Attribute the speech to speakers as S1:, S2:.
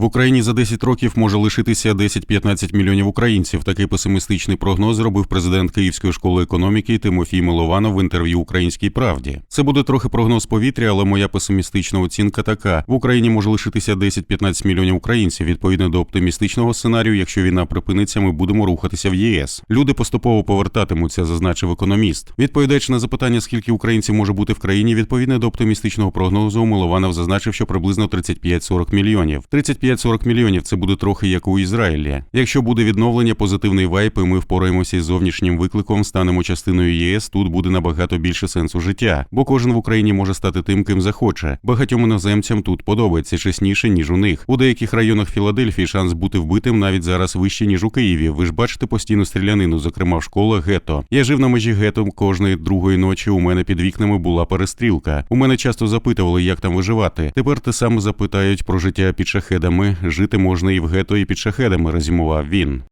S1: В Україні за 10 років може лишитися 10-15 мільйонів українців. Такий песимістичний прогноз зробив президент Київської школи економіки Тимофій Милованов в інтерв'ю Українській правді. Це буде трохи прогноз повітря, але моя песимістична оцінка така: в Україні може лишитися 10-15 мільйонів українців. Відповідно до оптимістичного сценарію, якщо війна припиниться, ми будемо рухатися в ЄС. Люди поступово повертатимуться, зазначив економіст. Відповідаючи на запитання, скільки українців може бути в країні, відповідно до оптимістичного прогнозу, Милованов зазначив, що приблизно 35-40 мільйонів. 35-40 мільйонів це буде трохи як у Ізраїлі. Якщо буде відновлення, позитивний вайп, і ми впораємося із зовнішнім викликом, станемо частиною ЄС. Тут буде набагато більше сенсу життя, бо кожен в Україні може стати тим, ким захоче. Багатьом іноземцям тут подобається чесніше ніж у них. У деяких районах Філадельфії шанс бути вбитим навіть зараз вищий, ніж у Києві. Ви ж бачите постійну стрілянину, зокрема в школах гетто. Я жив на межі гетто кожної другої ночі. У мене під вікнами була перестрілка. У мене часто запитували, як там виживати. Тепер те саме запитають про життя під шахедами. Жити можна і в гетто, і під шахедами, резюмував він.